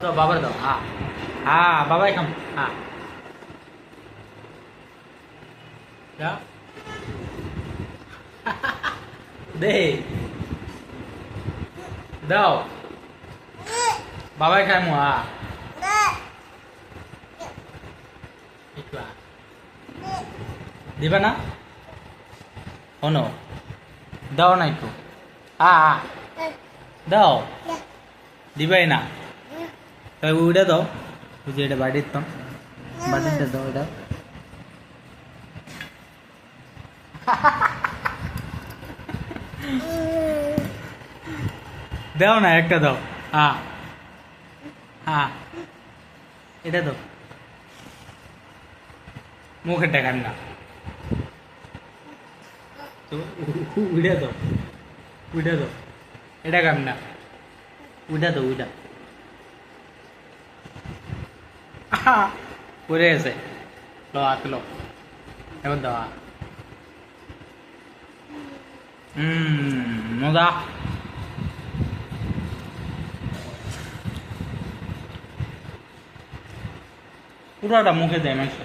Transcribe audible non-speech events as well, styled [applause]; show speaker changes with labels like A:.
A: বাবার দাও হ্যাঁ। হ্যাঁ বাবাই খাম হ্যাঁ। [laughs] দে। দাও। বাবাই খাই মু হ্যাঁ দিবা না? হনো দাও না একটু। আ আ। দাও। দিবাই না। তাই উড়ে দাও। ওই যে এটা বাড়ির তো বাড়িটা দাও এটা। দাও না, একটা দাও। হ্যাঁ হ্যাঁ এটা দাও। মুখের টাকার না তো উড়ে দাও। উড়ে দাও। এটা কাম না উড়া দাও উড়া পড়ে গেছে লো হাত লো। এখন দেওয়া হুম মজা। পুরোটা মুখে দেয় মাংস।